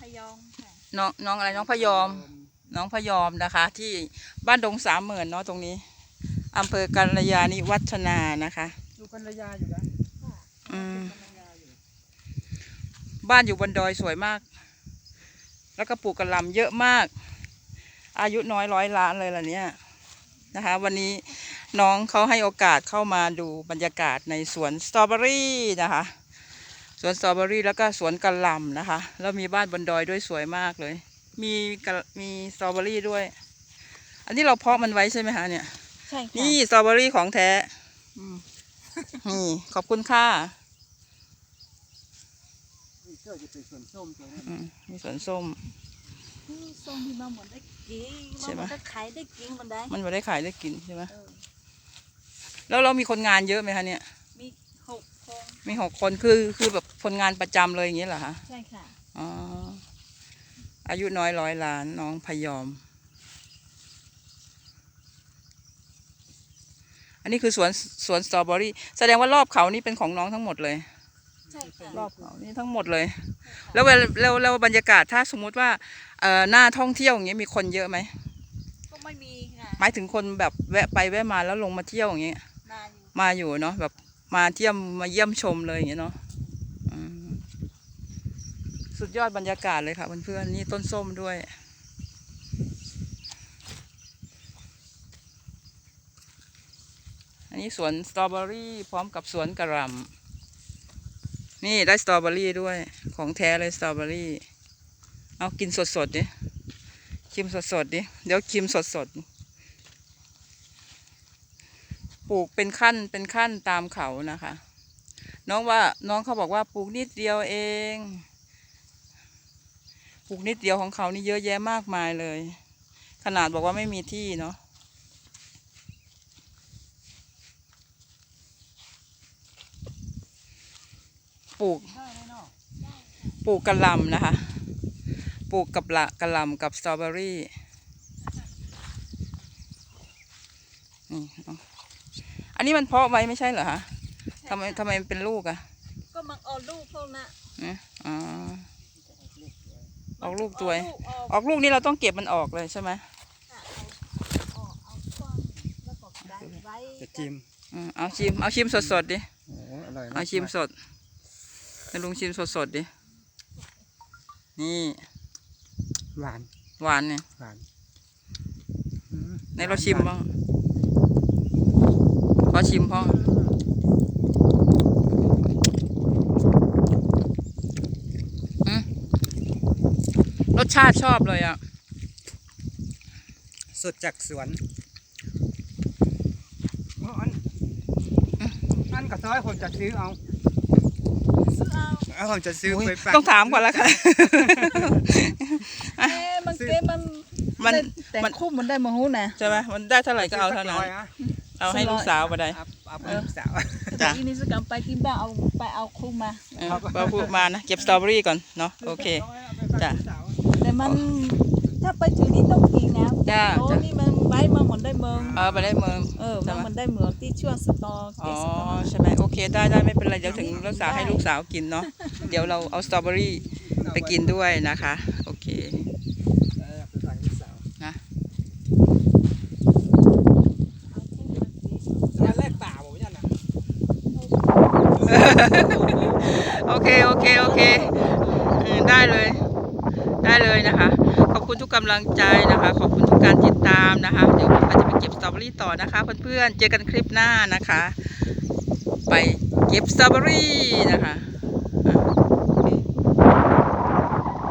พยองค่ะน้องน้องอะไรน้องพยอม น้องพยอมนะคะ ที่บ้านดงสามหมื่นเนาะตรงนี้อำเภอกัลยาณิวัฒนานะคะดูกัลยาอยู่นะอืมกัลยาอยู่บ้านอยู่บนดอยสวยมาก แล้วก็ปลูกกระหลำเยอะมาก อายุน้อยร้อยล้านเลยล่ะเนี่ยนะคะ วันนี้น้องเขาให้โอกาสเข้ามาดูบรรยากาศในสวนสตรอเบอรี่นะคะ สวนสตรอเบอรี่แล้วก็สวนกระหลำนะคะ แล้วมีบ้านบนดอยด้วยสวยมากเลย มีกระมีสตรอเบอรี่ด้วย อันนี้เราเพาะมันไว้ใช่ไหมคะเนี่ยใช่ค่ะนี่สตรอเบอรี่ของแท้อืมนี่ขอบคุณค่ะนี่เจ้าจะเป็นส่วนส้มตัวนี้อืมมีสวนส้มนี่ส้มที่มาเหมือนได้กินใช่ไหมมันก็ขายได้กินมันได้มันไม่ได้ขายได้กินใช่ไหมเออแล้วเรามีคนงานเยอะไหมคะเนี่ยมีหกคน มีหกคนคือคือแบบคนงานประจำเลยอย่างนี้เหรอคะใช่ค่ะ อ๋ออายุน้อยร้อยล้านน้องพยอม อันนี้คือสวนสวนสตรอเบอรี่แสดงว่ารอบเขานี่เป็นของน้องทั้งหมดเลย ใช่ค่ะรอบเขานี่ทั้งหมดเลย แล้วเวลาแล้วแล้วบรรยากาศถ้าสมมุติว่าเอ่อหน้าท่องเที่ยวอย่างเงี้ยมีคนเยอะไหมก็ไม่มีค่ะหมายถึงคนแบบแวะไปแวะมาแล้วลงมาเที่ยวอย่างเงี้ยมาอยู่มาอยู่เนาะแบบ มาเที่ยมมาเยี่ยมชมเลยอย่างเงี้ยเนาะสุดยอดบรรยากาศเลยค่ะเพื่อนๆนี่ต้นส้มด้วย อันนี้สวนสตรอเบอรี่พร้อมกับสวนกระหลำนี่ได้สตรอเบอรี่ด้วยของแท้เลยสตรอเบอรี่ เอากินสดๆดิชิมสดๆดิเดี๋ยวชิมสดๆ ปลูกเป็นขั้นเป็นขั้นตามเขานะคะ น้องว่าน้องเขาบอกว่าปลูกนิดเดียวเองปลูกนิดเดียวของเขานี่เยอะแยะมากมายเลย ขนาดบอกว่าไม่มีที่เนาะปลูกปลูกกระลำนะคะ ปลูกกับละกระลำกับสตรอเบอรี่นี่ อาอันนี้มันเพาะไว้ไม่ใช่เหรอคะทำไมทำไมมันเป็นลูกอะก็มันออกลูกพวกน่ะนะอ๋อออกลูกตัวมันออกลูกออกออกลูกนี่เราต้องเก็บมันออกเลยใช่ไหมค่ะเอาเอาเอาก้อนแล้วก็ได้ไว้จะจิ้มอืมเอาชิม เอาชิมสดๆดิโอ้อร่อยนะเอาชิมสดให้ลุงชิมสดๆดิ นี่ หวาน หวานเนี่ย หวานอืมในเราชิมบ้างข อชิมพ่ออืมรสชาติชอบเลยอะ สดจากสวนอ๋ออันอันกระซ้อยผมจะซื้อเอาซื้อเอาเอาผมจะซื้ออุ๊ยไปฝากต้องถามก่อนละค่ะเอ๊ะมันเก็บมันมันได้แต่มันคุ้มมันได้มาหูนะใช่ไหมมันได้เท่าไหร่ก็เอาเท่านั้นซื้อสักร้อยะ เอาให้ลูกสาวไปได้เอาเอาไปลูกสาวจ้ะทีนี้สกรรมไปกินบ้าเอาไปเอาคุ้มมาเออเราพูดมานะเก็บสตรอเบอรี่ก่อนเนาะโอเคจ้ะแต่มันถ้าไปถึงนี่ต้องกินนะจ้ะโอ้จ้ะนี่มันไว้มาเหมือนได้เมืองเออไปได้เมืองเออใช่ไหมมันได้เหมืองที่ช่วงสตออ๋อเกสตอใช่ไหมโอเคได้ได้ไม่เป็นไรเดี๋ยวถึงลูกสาวให้ลูกสาวกินเนาะเดี๋ยวเราเอาสตรอเบอรี่ไปกินด้วยนะคะ โอเค เออไปฝากลูกสาว นะ ร้านแรกป่าผมเนี่ยนะ โอเค โอเค โอเค ได้เลย ได้เลยนะคะ ขอบคุณทุกกำลังใจนะคะ ขอบคุณทุกการติดตามนะคะ เดี๋ยวผมอาจจะไปเก็บสตรอเบอรี่ต่อนะคะ เพื่อนๆ เจอกันคลิปหน้านะคะ ไปเก็บสตรอเบอรี่นะคะ